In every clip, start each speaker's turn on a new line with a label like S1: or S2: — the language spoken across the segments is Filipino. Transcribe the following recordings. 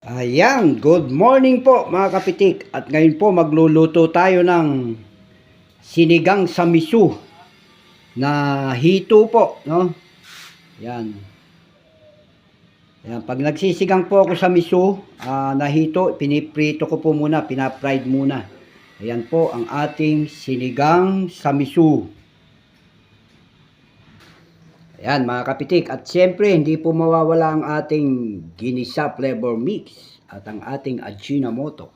S1: Ayan, good morning po mga kapitik. At ngayon po magluluto tayo ng sinigang sa miso na hito po, no? Yan. Yan, pag nagsisigang po ako sa miso ah, na hito, piniprito ko po muna, pinapride muna. Ayan po ang ating sinigang sa miso. Ayan mga kapitik. At siyempre, hindi po mawawala ang ating ginisa flavor mix at ang ating Ajinomoto.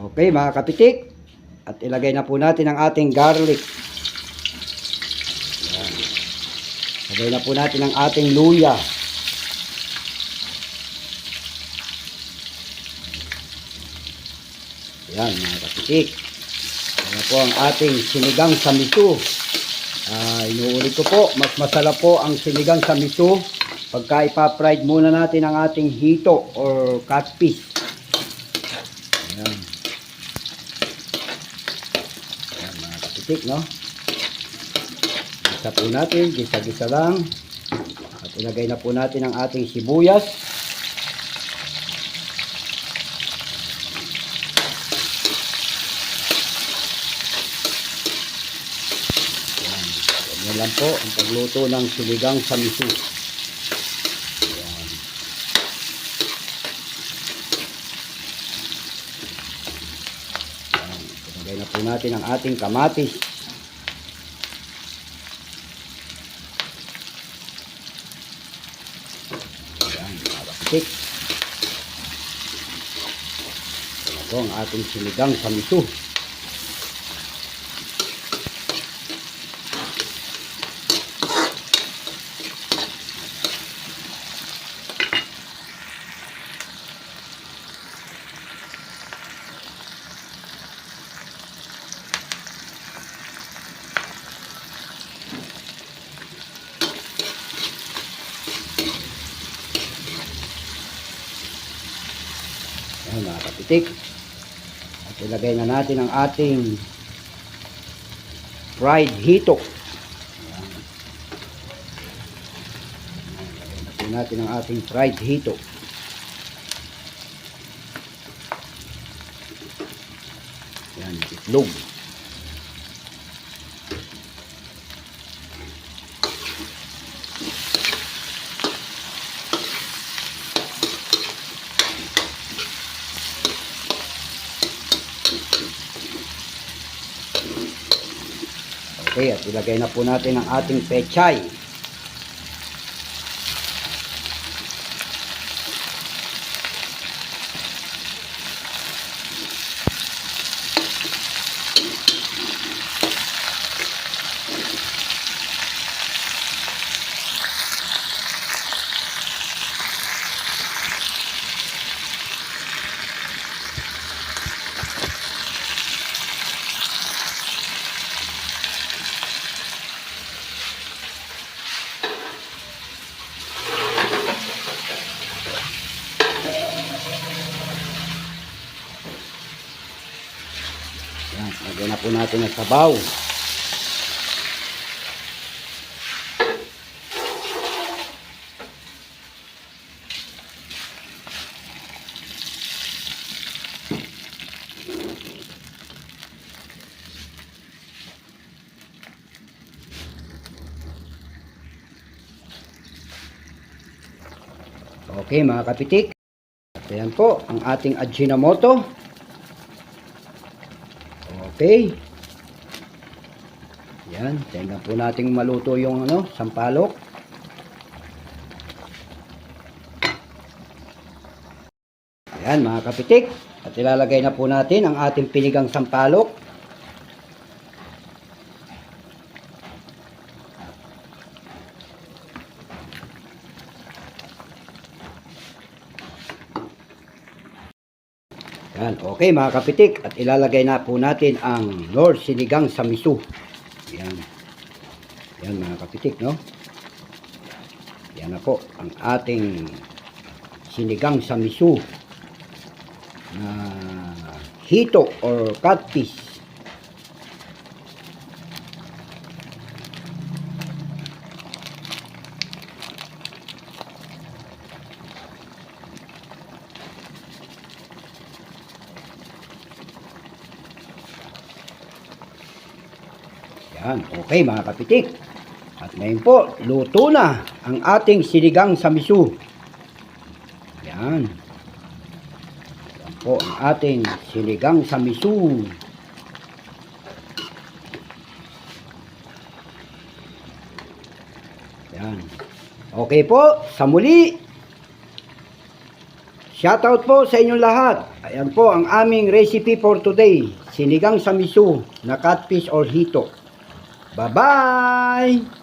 S1: Okay mga kapitik. At ilagay na po natin ang ating garlic. Ayan. Ilagay na po natin ang ating luya. Ayan mga kapitik. Ayan po ang ating sinigang sa miso. Ah, inuulit ko po, mas masarap po ang sinigang sa miso pagka ipa-fried muna natin ang ating hito or catfish. Ayan. Ayan mga kapitik, no? Gisa po natin, gisa-gisa lang. At ilagay na po natin ang ating sibuyas. Yan lang po ang pagluto ng sinigang sa miso. Yan. Yan. Ilagay na po natin ang ating kamatis. Yan, mabasik. Yan po ang ating sinigang sa miso. Kapitik. At ilagay na natin ang ating fried hito. Ayan. Ayan, Ilagay natin ang ating fried hito. Yan, itlog. Okay, at ilagay na po natin ang ating pechay. Yan, lagyan na po natin ang sabaw. Okay mga kapitik. At po ang ating Ajinomoto. Okay. Yan, tingnan po natin maluto yung ano, sampalok. Ayan mga kapitik. At ilalagay na po natin ang ating pinigang sampalok. Yan, okay mga kapitik. At ilalagay na po natin ang Lord Sinigang sa Miso. Yan. Yan mga kapitik, no? Yan na po ang ating sinigang sa miso na hito or catfish. Yan, okay mga kapitik. At ngayon po, luto na ang ating sinigang sa miso. Yan. Yan po ang ating sinigang sa miso. Yan. Okay po, sa muli. Shoutout po sa inyong lahat. Ayan po ang aming recipe for today. Sinigang sa miso na catfish or hito. Bye-bye!